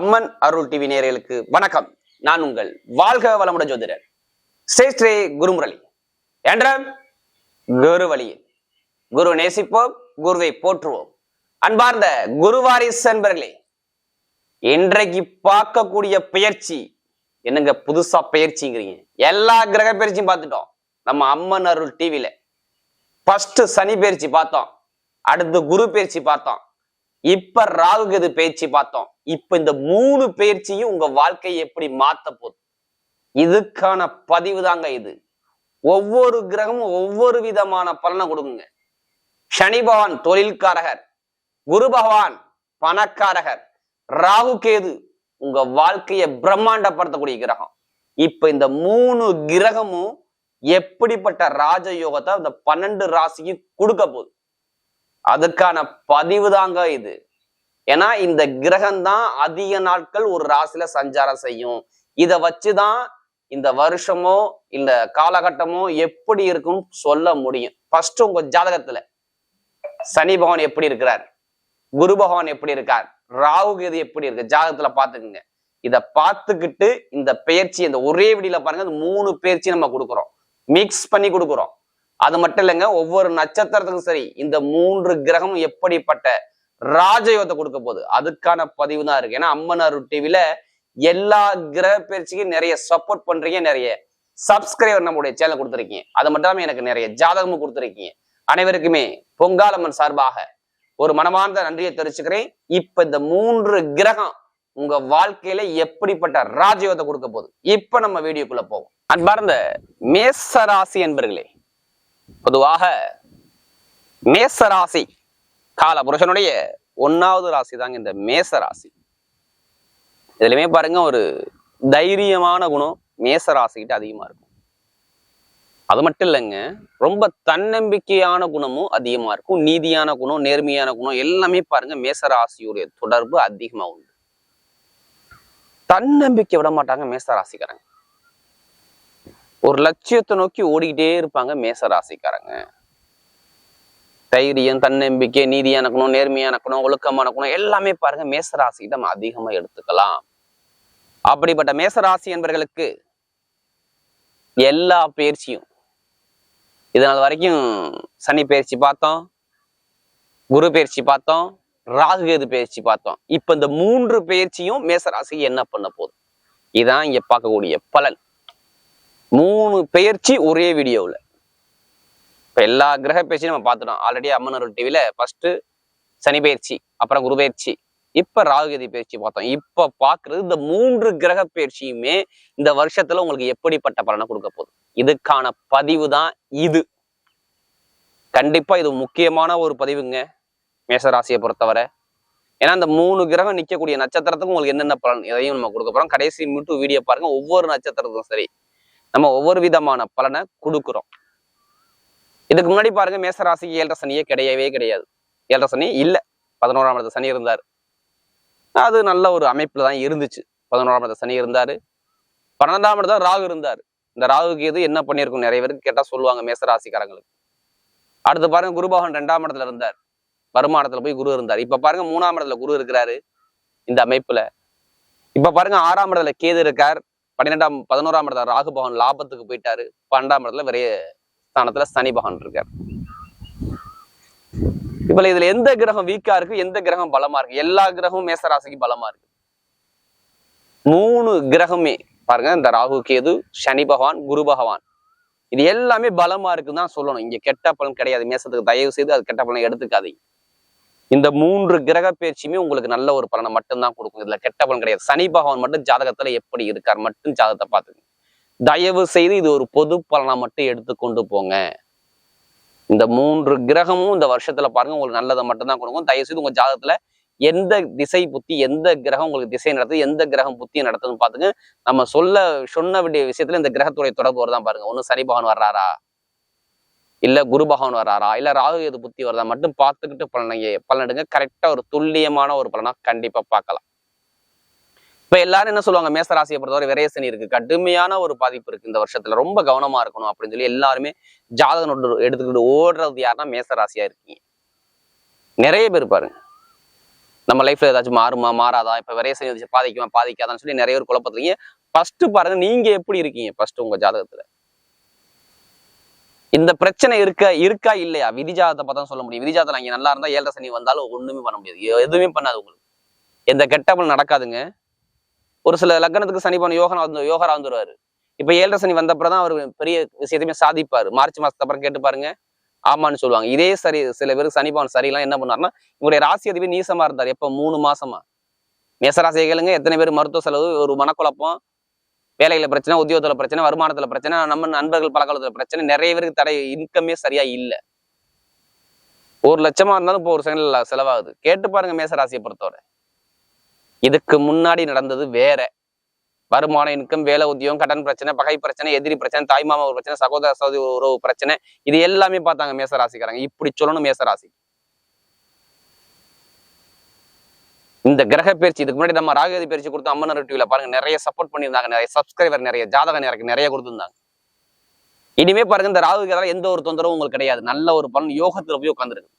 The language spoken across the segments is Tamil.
அம்மன் அருள் டிவி நேயர்களுக்கு வணக்கம். நான் உங்கள் வாழ்க வளமுட ஜோதிடர் ஸ்ரேஷ்ரே குருமுரளி. என்ற குரு வழியில். குரு நேசிப்போம் குருவை போற்றுவோம். அன்பார்ந்த குருவாரிஸ் அன்பர்களே இன்றைக்கு பார்க்கக்கூடிய பயிற்சி என்னங்க புதுசா பயிற்சிங்கிறீங்க எல்லா கிரக பயிற்சியும் பார்த்துட்டோம். நம்ம அம்மன் அருள் டிவில. ஃபர்ஸ்ட் சனி பயிற்சி பார்த்தோம். அடுத்து குரு பயிற்சி பார்த்தோம். இப்ப ராகுகது பயிற்சி பார்த்தோம். இப்ப இந்த மூணு பயிற்சியும் உங்க வாழ்க்கையை எப்படி மாத்த போகுது? இதுக்கான பதிவு தாங்க இது. ஒவ்வொரு கிரகமும் ஒவ்வொரு விதமான பலனை கொடுக்குங்க. சனி பகவான் தொழில்காரகர் குரு பகவான் பணக்காரகர் ராகு கேது உங்க வாழ்க்கையை பிரம்மாண்டப்படுத்தக்கூடிய கிரகம். இப்ப இந்த மூணு கிரகமும் எப்படிப்பட்ட ராஜயோகத்தை அந்த பன்னெண்டு ராசிக்கு கொடுக்க போகுது? அதுக்கான பதிவு தாங்க இது. ஏன்னா இந்த கிரகம் தான் அதிக நாட்கள் ஒரு ராசியில சஞ்சாரம் செய்யும். இத வச்சுதான் இந்த வருஷமோ இந்த காலகட்டமோ எப்படி இருக்கும்னு சொல்ல முடியும். ஃபர்ஸ்ட் உங்க ஜாதகத்துல சனி பகவான் எப்படி இருக்கிறார்? குரு பகவான் எப்படி இருக்கார்? ராகு கேது எப்படி இருக்கு? ஜாதகத்துல பாத்துக்குங்க இத பார்த்துக்கிட்டு இந்த பயிற்சி இந்த ஒரே விடியில பாருங்க மூணு பயிற்சி நம்ம கொடுக்குறோம். மிக்ஸ் பண்ணி கொடுக்குறோம். அது மட்டும் இல்லைங்க ஒவ்வொரு நட்சத்திரத்துக்கும் சரி இந்த மூன்று கிரகமும் எப்படிப்பட்ட ராஜயோகத்தை கொடுக்க போகுது? அதுக்கான பதிவு தான் இருக்கு. ஏன்னா அம்மன் அருள் டிவில எல்லா கிரக பயிற்சிக்கும் நிறைய சப்போர்ட் பண்றீங்க நிறைய சப்ஸ்கிரைபர் நம்முடைய சேனல் கொடுத்துருக்கீங்க. அது மட்டும் இல்லாமல் எனக்கு நிறைய ஜாதகமும் கொடுத்துருக்கீங்க. அனைவருக்குமே பொங்காலம்மன் சார்பாக ஒரு மனமார்ந்த நன்றியை தெரிவிச்சுக்கிறேன். இப்ப இந்த மூன்று கிரகம் உங்க வாழ்க்கையில எப்படிப்பட்ட ராஜயோகத்தை கொடுக்க போகுது? இப்ப நம்ம வீடியோக்குள்ள போவோம். அன்பார்ந்த மேச ராசி என்பர்களே பொதுவாக மேச ராசி கால புருஷனுடைய ஒன்னாவது ராசி தாங்க இந்த மேச ராசி இதுலயுமே பாருங்க ஒரு தைரியமான குணம் மேச ராசிக்கிட்ட அதிகமா இருக்கும். அது மட்டும் இல்லைங்க ரொம்ப தன்னம்பிக்கையான குணமும் அதிகமா இருக்கும். நீதியான குணம் நேர்மையான குணம் எல்லாமே பாருங்க மேச ராசியுடைய தொடர்பு அதிகமா உண்டு. தன்னம்பிக்கை விட மாட்டாங்க மேச ராசிக்காரங்க ஒரு லட்சியத்தை நோக்கி ஓடிக்கிட்டே இருப்பாங்க மேச ராசிக்காரங்க. தைரியம் தன்னம்பிக்கை நீதியா நடக்கணும் நேர்மையா நடக்கணும் ஒழுக்கமா குணம் எல்லாமே பாருங்க மேசராசி நம்ம அதிகமா எடுத்துக்கலாம். அப்படிப்பட்ட மேசராசி என்பவர்களுக்கு எல்லா பயிற்சியும் இதனால் வரைக்கும் சனி பயிற்சி பார்த்தோம் குரு பயிற்சி பார்த்தோம் ராகுகேது பயிற்சி பார்த்தோம். இப்ப இந்த மூன்று பயிற்சியும் மேசராசி என்ன பண்ண போதும் இதான் இங்க பார்க்கக்கூடிய பலன். மூணு பெயர்ச்சி ஒரே வீடியோவில். இப்போ எல்லா கிரக பயிற்சியும் நம்ம பார்த்துட்டோம். ஆல்ரெடி அம்மனர் டிவியில் ஃபஸ்ட்டு சனி பயிற்சி அப்புறம் குரு பயிற்சி இப்போ ராகுகதி பயிற்சி பார்த்தோம். இப்போ பார்க்குறது இந்த மூன்று கிரக பயிற்சியுமே இந்த வருஷத்துல உங்களுக்கு எப்படிப்பட்ட பலனை கொடுக்க போகுது? இதுக்கான பதிவு தான் இது. கண்டிப்பா இது முக்கியமான ஒரு பதிவுங்க மேசராசியை பொறுத்தவரை. ஏன்னா இந்த மூணு கிரகம் நிற்கக்கூடிய நட்சத்திரத்துக்கும் உங்களுக்கு என்னென்ன பலன் இதையும் நம்ம கொடுக்க போறோம். கடைசி மட்டும் வீடியோ பாருங்க. ஒவ்வொரு நட்சத்திரத்துக்கும் சரி. நம்ம ஒவ்வொரு விதமான பலனை கொடுக்குறோம். இதுக்கு முன்னாடி பாருங்க மேசராசிக்கு ஏழரை சனியே கிடையவே கிடையாது. ஏழரை சனி இல்லை. பதினோராம் இடத்து சனி இருந்தார். அது நல்ல ஒரு அமைப்பில் தான் இருந்துச்சு. பதினோராம் இடத்து சனி இருந்தாரு. பன்னெண்டாம் இடத்துல ராகு இருந்தார். இந்த ராகுக்கு எது என்ன பண்ணியிருக்கும் நிறைய பேருக்கு கேட்டா சொல்லுவாங்க மேசராசிக்காரங்களுக்கு. அடுத்து பாருங்க குருபகவான் ரெண்டாம் இடத்துல இருந்தார். வருமானத்துல போய் குரு இருந்தார். இப்ப பாருங்க மூணாம் இடத்துல குரு இருக்கிறாரு. இந்த அமைப்புல. இப்ப பாருங்க ஆறாம் இடத்துல கேது இருக்கார். பன்னிரெண்டாம் பதினோராம் இடத்துல ராகு பகவான் லாபத்துக்கு போயிட்டாரு. பன்னெண்டாம் இடத்துல விரைய ஸ்தானத்துல சனி பகவான் இருக்கார். இப்ப இதுல எந்த கிரகம் வீக்கா இருக்கு? எந்த கிரகம் பலமா இருக்கு? எல்லா கிரகமும் மேசராசிக்கு பலமா இருக்கு. மூணு கிரகமே பாருங்க இந்த ராகு கேது சனி பகவான் குரு பகவான். இது எல்லாமே பலமா இருக்குன்னு தான் சொல்லணும். இங்க கெட்ட பலன் கிடையாது. மேசத்துக்கு தயவு செய்து அது கெட்ட பலன் எடுத்துக்காதீங்க. இந்த மூன்று கிரக பயிற்சியுமே உங்களுக்கு நல்ல ஒரு பலனை மட்டும்தான் கொடுக்கும். இதுல கெட்ட பலன் கிடையாது. சனி பகவான் மட்டும் ஜாதகத்துல எப்படி இருக்கார் மட்டும் ஜாதகத்தை பார்த்துங்க தயவு செய்து இது ஒரு பொது பலனை மட்டும் எடுத்துக்கொண்டு போங்க. இந்த மூன்று கிரகமும் இந்த வருஷத்துல பாருங்க உங்களுக்கு நல்லதை மட்டும்தான் கொடுக்கும். தயவு செய்து உங்க ஜாதகத்துல எந்த திசை புத்தி எந்த கிரகம் உங்களுக்கு திசை நடத்துது எந்த கிரகம் புத்தி நடத்துதுன்னு பாத்துங்க நம்ம சொல்ல சொன்ன வேண்டிய விஷயத்துல இந்த கிரகத்துடைய தொடர்பு வருதான் பாருங்க. ஒண்ணு சனி பகவான் வர்றாரா? இல்ல குரு பகவான் வராரா? இல்ல ராகு எது புத்தி வரதா? மட்டும் பார்த்துக்கிட்டு பலனை பலனிடுங்க. கரெக்டாக ஒரு துல்லியமான ஒரு பலனா கண்டிப்பா பார்க்கலாம். இப்ப எல்லாரும் என்ன சொல்லுவாங்க? மேசராசியை பொறுத்தவரை விரையசனி இருக்கு. கடுமையான ஒரு பாதிப்பு இருக்கு இந்த வருஷத்துல. ரொம்ப கவனமா இருக்கணும் அப்படின்னு சொல்லி எல்லாருமே ஜாதக நோட்டு எடுத்துக்கிட்டு ஓடுறது யாருன்னா மேசராசியா இருக்கீங்க. நிறைய பேர் பாருங்க. நம்ம லைஃப்ல ஏதாச்சும் மாறுமா மாறாதா? இப்போ விரையசனி பாதிக்குமா பாதிக்காதான்னு சொல்லி நிறைய பேர் குழப்பத்துலீங்க ஃபர்ஸ்ட் பாருங்க நீங்க எப்படி இருக்கீங்க? ஃபர்ஸ்ட் உங்க ஜாதகத்துல. இந்த பிரச்சனை இருக்க இருக்கா இல்லையா? விதிஜாதத்தை பார்த்தா சொல்ல முடியும். விதிஜாதத்தில் அங்கே நல்லா இருந்தா ஏழரை சனி வந்தாலும் ஒண்ணுமே பண்ண முடியாது. எதுவுமே பண்ணாது உங்களுக்கு. எந்த கெட்டபல் நடக்காதுங்க. ஒரு சில லக்னத்துக்கு சனி பண்ண யோகனா வந்து யோகரா வந்துருவாரு. இப்ப ஏழரை சனி வந்தப்பறம் தான் அவர் பெரிய விஷயத்தையுமே சாதிப்பாரு. மார்ச் மாதத்து அப்புறம் கேட்டு பாருங்க. ஆமான்னு சொல்லுவாங்க. இதே சரி சில பேருக்கு சனி பவன் சரியில்லாம் என்ன பண்ணார்னா இவருடைய ராசி அதிபதி நீசமா இருந்தார். எப்போ? மூணு மாசமா. மேசராசியை கேளுங்க. எத்தனை பேர் மருத்துவ செலவு ஒரு மனக்குழப்பம் வேலையில பிரச்சனை உத்தியோகத்துல பிரச்சனை வருமானத்துல பிரச்சனை நம்ம நண்பர்கள் பழக்கத்துல பிரச்சனை நிறைய பேருக்கு தடை இன்கமே சரியா இல்ல. ஒரு லட்சமா இருந்தாலும் இப்போ ஒரு செகண்ட்ல செலவாகுது. கேட்டு பாருங்க மேசராசியை பொறுத்தவரை. இதுக்கு முன்னாடி நடந்தது வேற. வருமான இன்கம் வேலை உத்தியோகம் கடன் பிரச்சனை பகை பிரச்சனை எதிரி பிரச்சனை தாய்மாமா ஒரு பிரச்சனை சகோதர சகோதரி உறவு பிரச்சனை இது எல்லாமே பார்த்தாங்க மேசராசிக்காரங்க இப்படி சொல்லணும் மேசராசி இந்த கிரக பயிற்சி இதுக்கு முன்னாடி நம்ம ராகதி பயிற்சி கொடுத்த அம்மன் டிவில பாருங்க நிறைய சப்போர்ட் பண்ணியிருந்தாங்க. நிறைய சப்ஸ்கிரைபர் நிறைய ஜாதகம் நிறைய நிறைய கொடுத்துருந்தாங்க. இனிமே பாருங்க இந்த ராகு கேதால எந்த ஒரு தொந்தரவும் உங்களுக்கு கிடையாது. நல்ல ஒரு பலன் யோகத்துல போய் உட்காந்துருக்கு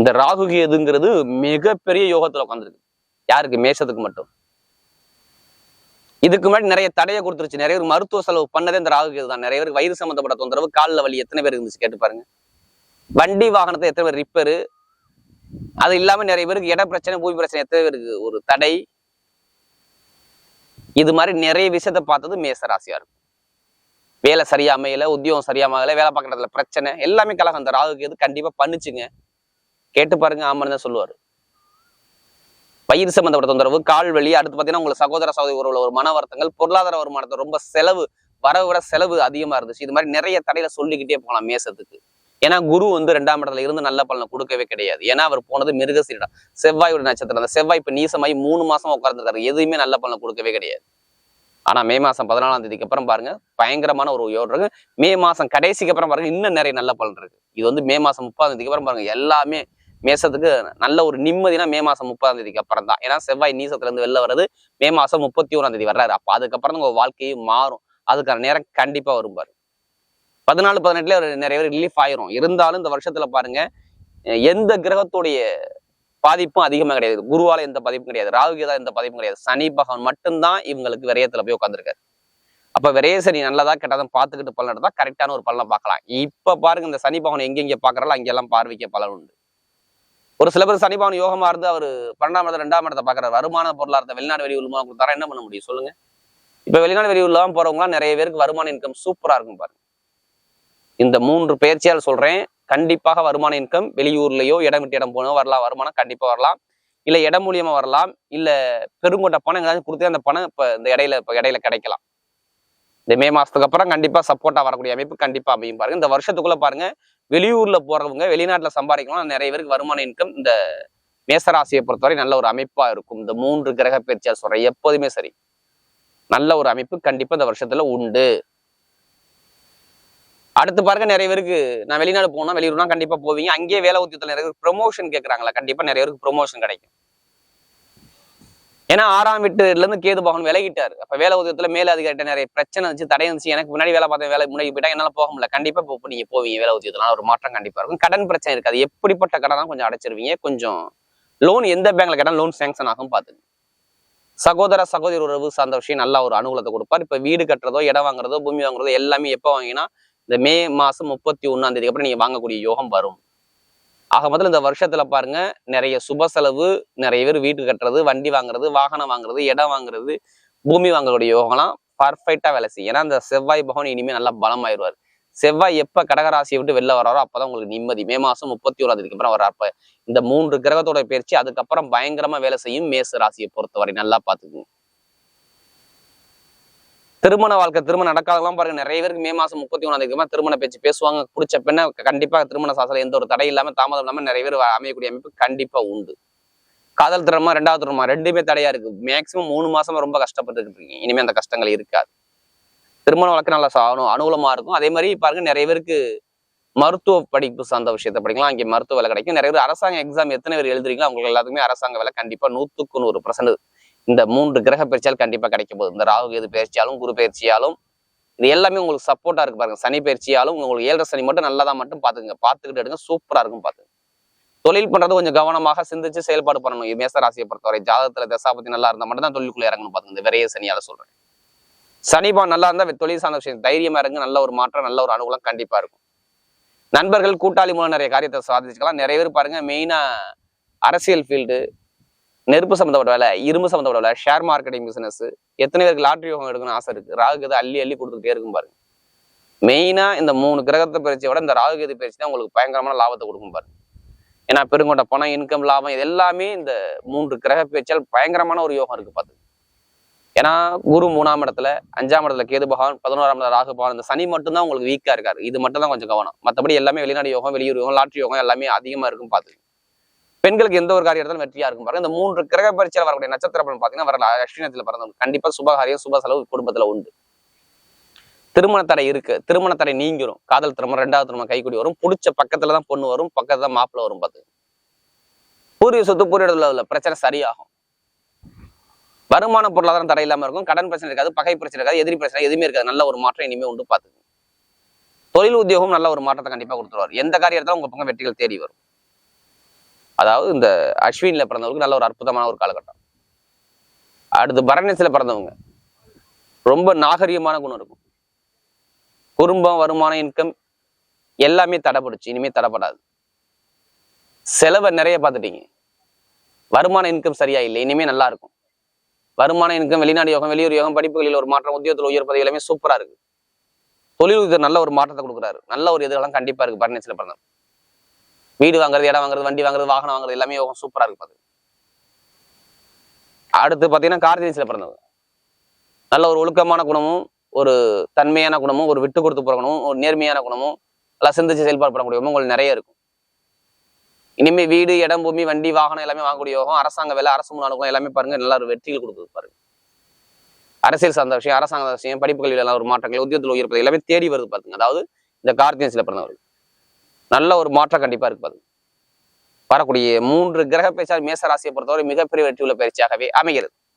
இந்த ராகு கேதுங்கிறது மிகப்பெரிய யோகத்துல உட்காந்துருக்கு யாருக்கு? மேஷத்துக்கு மட்டும். இதுக்கு முன்னாடி நிறைய தடையை கொடுத்துருச்சு. நிறைய பேர் மருத்துவ செலவு பண்ணதே இந்த ராகு கேது தான் நிறைய பேருக்கு வயிறு சம்பந்தப்பட்ட தொந்தரவு காலில் வலி எத்தனை பேர் இருந்துச்சு கேட்டு பாருங்க. வண்டி வாகனத்தை எத்தனை பேர் ரிப்பேரு அது இல்லாம நிறைய பேருக்கு இட பிரச்சனை பூமி பிரச்சனை எத்தனை பேருக்கு ஒரு தடை. இது மாதிரி நிறைய விஷயத்த பார்த்தது மேசராசியா இருக்கும். வேலை சரியா அமையல உத்தியோகம் சரியா அமையல வேலை பார்க்குற இடத்துல பிரச்சனை எல்லாமே கலகம். அந்த ராகுக்கு எது கண்டிப்பா பண்ணிச்சுங்க. கேட்டு பாருங்க ஆமான்னு தான் சொல்லுவாரு. பயிர் சம்பந்தப்பட்ட தொந்தரவு கால் வலி அடுத்து பார்த்தீங்கன்னா உங்களுக்கு சகோதர சகோதரி உறவுல ஒரு மன வருத்தங்கள் பொருளாதார வருமானத்தை ரொம்ப செலவு வரவு விட செலவு அதிகமா இருந்துச்சு. இது மாதிரி நிறைய தடையில சொல்லிக்கிட்டே போகலாம் மேசத்துக்கு. ஏன்னா குரு வந்து ரெண்டாம் இடத்துல இருந்து நல்ல பலனை கொடுக்கவே கிடையாது. ஏன்னா அவர் போனது மிருகசீரிடம். செவ்வாயோட நட்சத்திரம். அந்த செவ்வாய் இப்ப நீசமாயி மூணு மாசம் உட்கார்ந்துருக்காரு. எதுவுமே நல்ல பலனை கொடுக்கவே கிடையாது. ஆனா மே மாசம் பதினாலாம் தேதிக்கு அப்புறம் பாருங்க பயங்கரமான ஒரு யோகம் இருக்கு. மே மாசம் கடைசிக்கு அப்புறம் பாருங்க இன்னும் நிறைய நல்ல பலன் இருக்கு. இது வந்து மே மாசம் முப்பதாம் தேதிக்கு அப்புறம் பாருங்க எல்லாமே மேசத்துக்கு நல்ல ஒரு நிம்மதினா மே மாசம் முப்பதாம் தேதிக்கு அப்புறம் தான். ஏன்னா செவ்வாய் நீசத்துல இருந்து வெளில வர்றது மே மாசம் முப்பத்தி ஓராம் தேதி வர்றாரு. அப்ப அதுக்கப்புறம் உங்க வாழ்க்கையும் மாறும். அதுக்கான நேரம் கண்டிப்பா வரும் பாரு பதினாலு பதினெட்டுல நிறைய பேர் ரிலீஃப் ஆயிரும். இருந்தாலும் இந்த வருஷத்துல பாருங்க எந்த கிரகத்துடைய பாதிப்பும் அதிகமா கிடையாது. குருவால எந்த பாதிப்பும் கிடையாது. ராகுகேதா எந்த பாதிப்பும் கிடையாது. சனி பகவான் மட்டும்தான் இவங்களுக்கு விரயத்துல போய் உட்காந்துருக்காரு அப்ப விரைய சனி நல்லதா கெட்டதான் பார்த்துக்கிட்டு பலன் எடுத்தா கரெக்டான ஒரு பலனை பார்க்கலாம். இப்ப பாருங்க இந்த சனி பகவான் எங்கெங்க பாக்குறாலும் அங்கெல்லாம் பார்வைக்க பலன் உண்டு. ஒரு சில பேர் சனி பகவான் யோகமா இருந்து அவர் பன்னெண்டாம் இடத்துல ரெண்டாம் இடத்தை பாக்குறாரு வருமான பொருளாதாரத்தை வெளிநாடு வெளியூர் மூலம் கொடுத்தாரா என்ன பண்ண முடியும் சொல்லுங்க? இப்ப வெளிநாடு வெளியூர்லாம் போறவங்க நிறைய பேருக்கு வருமான இன்கம் சூப்பரா இருக்கும் பாருங்க. இந்த மூன்று பயிற்சியால் சொல்றேன். கண்டிப்பாக வருமான இன்கம் வெளியூர்லயோ இடம் விட்டு இடம் போனோ வரலாம். வருமானம் கண்டிப்பா வரலாம். இல்ல இடம் மூலியமா வரலாம். இல்ல பெருங்கொண்ட பணம் எங்கேயாச்சும் கொடுத்து அந்த பணம் இப்போ இந்த இடையில இப்ப இடையில கிடைக்கலாம். இந்த மே மாசத்துக்கு அப்புறம் கண்டிப்பா சப்போர்ட்டாக வரக்கூடிய அமைப்பு கண்டிப்பா அமையும் பாருங்க. இந்த வருஷத்துக்குள்ள பாருங்க வெளியூர்ல போறவங்க வெளிநாட்டுல சம்பாதிக்கணும் நிறைய பேருக்கு வருமான இன்கம் இந்த மேசராசியை பொறுத்தவரை நல்ல ஒரு அமைப்பா இருக்கும். இந்த மூன்று கிரக பயிற்சியால் சொல்றேன். எப்போதுமே சரி. நல்ல ஒரு அமைப்பு கண்டிப்பா இந்த வருஷத்துல உண்டு. அடுத்து பாருங்க நிறைய பேருக்கு நான் வெளிநாடு போனா வெளியூர்னா கண்டிப்பா போவீங்க. அங்கேயே வேலை உத்தியத்தில் நிறைய பேருக்கு ப்ரொமோஷன் கேட்கறாங்களா கண்டிப்பா நிறைய பேருக்கு ப்ரொமோஷன் கிடைக்கும். ஏன்னா ஆறாம் வீட்டுல இருந்து கேது பகவான் விலகிட்டாரு. அப்ப வேலை உத்தியத்துல மேல அதிகாரிட்ட நிறைய பிரச்சனை இருந்துச்சு தடை இருந்துச்சு. எனக்கு முன்னாடி வேலை பார்த்த வேலை முன்னாடி போயிட்டா என்னால போக முடியல. கண்டிப்பா இப்போ நீங்க போவீங்க வேலை உதயத்துல ஒரு மாற்றம் கண்டிப்பா இருக்கும். கடன் பிரச்சனை இருக்காது. எப்படிப்பட்ட கடனா கொஞ்சம் அடைச்சிருவீங்க. கொஞ்சம் லோன் எந்த பேங்க்ல கேட்டாலும் லோன் சேங்ஷன் ஆகும் பாத்துங்க சகோதர சகோதரி உறவு சார்ந்த விஷயம் நல்ல ஒரு அனுகூலத்தை கொடுப்பார். இப்ப வீடு கட்டுறதோ இடம் வாங்குறதோ பூமி வாங்குறதோ எல்லாமே எப்போ வாங்கினா இந்த மே மாசம் முப்பத்தி ஒன்னாம் தேதிக்கு அப்புறம் நீங்க வாங்கக்கூடிய யோகம் வரும். ஆக முதல்ல இந்த வருஷத்துல பாருங்க நிறைய சுப செலவு நிறைய பேர் வீட்டு கட்டுறது வண்டி வாங்குறது வாகனம் வாங்குறது இடம் வாங்குறது பூமி வாங்கக்கூடிய யோகம்லாம் பர்ஃபெக்டா வேலை செய்யும். ஏன்னா அந்த செவ்வாய் பகவான் இனிமே நல்லா பலமாயிருவார். செவ்வாய் எப்ப கடகராசியை விட்டு வெளில வராரோ அப்பதான் உங்களுக்கு நிம்மதி. மே மாசம் முப்பத்தி ஓராம் தேதிக்கு அப்புறம் வர்றார். அப்ப இந்த மூன்று கிரகத்தோட பயிற்சி அதுக்கப்புறம் பயங்கரமா வேலை செய்யும் மேச ராசியை பொறுத்தவரை. நல்லா பாத்துக்குங்க திருமண வாழ்க்கை திருமணம் நடக்காதெல்லாம் பாருங்க. நிறைய பேருக்கு மே மாசம் முப்பத்தி ஒன்றாம் தேதி திருமண பேச்சு பேசுவாங்க. பிடிச்ச பெண்ணை கண்டிப்பா திருமண சாசனம் எந்த ஒரு தடை இல்லாம தாமதம் இல்லாம நிறைய பேர் அமையக்கூடிய அமைப்பு கண்டிப்பா உண்டு. காதல் திறமா ரெண்டாவது திறமா ரெண்டுமே தடையா இருக்கு. மேக்சிமம் மூணு மாசமா ரொம்ப கஷ்டப்பட்டுக்கிட்டு இருக்கீங்க. இனிமே அந்த கஷ்டங்கள் இருக்காது. திருமண வாழ்க்கை நல்லா சாகணும் அனுகூலமா இருக்கும். அதே மாதிரி பாருங்க நிறைய பேருக்கு மருத்துவ படிப்பு சார்ந்த விஷயத்தை படிக்கலாம். இங்கே மருத்துவ வேலை கிடைக்கும். நிறைய பேர் அரசாங்க எக்ஸாம் எத்தனை பேர் எழுதுறீங்களோ அவங்களுக்கு எல்லாத்துக்குமே அரசாங்க வேலை கண்டிப்பா நூத்துக்கு நூறு பர்சன்ட் இந்த மூன்று கிரக பயிற்சியால் கண்டிப்பா கிடைக்க போகுது. இந்த ராகு எது பயிற்சியாலும் குரு பயிற்சியாலும் இது எல்லாமே உங்களுக்கு சப்போர்ட்டா இருக்கு பாருங்க. சனி பயிற்சியாலும் உங்களுக்கு ஏழரை சனி மட்டும் நல்லதா மட்டும் பாத்துக்கங்க பார்த்துக்கிட்டு எடுங்க சூப்பரா இருக்கும் பார்த்துங்க தொழில் பண்ணுறது கொஞ்சம் கவனமாக சிந்திச்சு செயல்பாடு பண்ணணும். இது மேச ராசியை பொறுத்தவரை ஜாதகத்துல தசாபத்தி நல்லா இருந்தால் மட்டும் தான் தொழிலுக்குள்ள இறங்கணும் பார்த்துங்க இந்த விரைய சனியால சொல்றேன். சனிபான் நல்லா இருந்தா தொழில் சார்ந்த விஷயம். தைரியமா இருங்க நல்ல ஒரு மாற்றம் நல்ல ஒரு அனுகூலம் கண்டிப்பா இருக்கும். நண்பர்கள் கூட்டாளி மூலம் நிறைய காரியத்தை சாதிச்சுக்கலாம். நிறைய பேர் பாருங்க மெயினா அரசியல் ஃபீல்டு நெருப்பு சம்மந்தப்பட்ட வேலை இரும்பு சம்மந்தப்பட்ட வேலை ஷேர் மார்க்கெட்டிங் பிசினஸ் எத்தனை பேருக்கு லாட்ரி யோகம் எடுக்கணும்னு ஆசை இருக்கு. ராகுகதை அள்ளி அள்ளி கொடுத்துட்டே இருக்கும் பாருங்க. மெயினா இந்த மூணு கிரகத்தை பயிற்சியை விட இந்த ராகுகதி பயிற்சி தான் உங்களுக்கு பயங்கரமான லாபத்தை கொடுக்கும் பாருங்க. ஏன்னா பெருங்கொண்ட பணம் இன்கம் லாபம் இது எல்லாமே இந்த மூன்று கிரக பேச்சால் பயங்கரமான ஒரு யோகம் இருக்கு பார்த்து ஏன்னா குரு மூணாம் இடத்துல அஞ்சாம் இடத்துல கேது பகவான் பதினோராம் இடத்துல ராகு பகவான் இந்த சனி மட்டும்தான் உங்களுக்கு வீக்கா இருக்காரு. இது மட்டும் தான் கொஞ்சம் கவனம். மற்றபடி எல்லாமே வெளிநாடு யோகம் வெளியூர் யோகம் லாட்ரி யோகம் எல்லாமே அதிகமா இருக்கும் பார்த்து பெண்களுக்கு எந்த ஒரு காரியம் எடுத்தாலும் வெற்றியா இருக்கும். பாருங்க இந்த மூன்று கிரக பரிச்சையில் வரக்கூடிய நட்சத்திர பலன் பாத்தீங்கன்னா வரல அஸ்வினத்துல பிறந்தவங்க. கண்டிப்பா சுபகாரியம் சுப செலவு குடும்பத்துல உண்டு. திருமண தடை இருக்கு. திருமண தடை நீங்கிரும். காதல் திருமணம் ரெண்டாவது திருமணம் கைக்குடி வரும். புடிச்ச பக்கத்துல தான் பொண்ணு வரும் பக்கத்துல தான் மாப்பிள்ள வரும் பார்த்து பூர்வீக சொத்து பூர்வீகத்துல உள்ள பிரச்சனை சரியாகும். வருமான பொருளாதாரம் தடை இல்லாம இருக்கும். கடன் பிரச்சனை இருக்காது பகை பிரச்சனை இருக்காது எதிரி பிரச்சனை எதுவுமே இருக்காது. நல்ல ஒரு மாற்றம் இனிமே உண்டு பார்த்து தொழில் உத்தியோகம் நல்ல ஒரு மாற்றத்தை கண்டிப்பா கொடுத்துருவார். எந்த காரியத்தாலும் உங்க பக்கம் வெற்றிகள் தேடி வரும். அதாவது இந்த அஸ்வின்ல பிறந்தவங்களுக்கு நல்ல ஒரு அற்புதமான ஒரு காலகட்டம். அடுத்து பரணிசில பிறந்தவங்க. ரொம்ப நாகரிகமான குணம் இருக்கும். குடும்பம் வருமானம் இன்கம் எல்லாமே தடைப்படுச்சு இனிமே தடைப்படாது செலவை நிறைய பார்த்துட்டீங்க. வருமான இன்கம் சரியா இல்லை. இனிமே நல்லா இருக்கும். வருமான இன்கம் வெளிநாடு யோகம் வெளியூர் யோகம் படிப்புகளில் ஒரு மாற்றம் உத்தியோகத்தில் உயர் பதவி எல்லாமே சூப்பராக இருக்கு. தொழில் நல்ல ஒரு மாற்றத்தை கொடுக்குறாரு. நல்ல ஒரு எதிர்காலம் கண்டிப்பா இருக்கு பரணிசில பிறந்தவங்க. வீடு வாங்குறது இடம் வாங்குறது வண்டி வாங்குறது வாகனம் வாங்குறது எல்லாமே யோகம் சூப்பரா இருக்கு பாத்து அடுத்து பாத்தீங்கன்னா கார்த்திகேசில் பிறந்தது. நல்ல ஒரு ஒழுக்கமான குணமும் ஒரு தன்மையான குணமும் ஒரு விட்டு கொடுத்து போற குணமும் ஒரு நேர்மையான குணமும் நல்லா சிந்திச்சு செயல்பாடு பண்ணக்கூடிய உங்களுக்கு நிறைய இருக்கும். இனிமே வீடு இடம் பூமி வண்டி வாகனம் எல்லாமே வாங்கக்கூடிய யோகம் அரசாங்க வேலை அரசு முன்னாள் எல்லாமே பாருங்க நல்லா ஒரு வெற்றிகள் கொடுக்குது பாருங்க. அரசியல் சார்ந்த விஷயம் அரசாங்க விஷயம் படிப்புகளில் எல்லாம் ஒரு மாற்றங்கள் உத்தியோகத்தில் உயர்ப்பது எல்லாமே தேடி வருது பாருங்க அதாவது இந்த கார்த்திகேசில் பிறந்தவர்கள். நல்ல ஒரு மாற்றம் கண்டிப்பா இருப்பது வரக்கூடிய மூன்று கிரக பயிற்சியால் மேசராசியை பொறுத்தவரை மிகப்பெரிய வெற்றியுள்ள பயிற்சியாகவே அமைகிறது.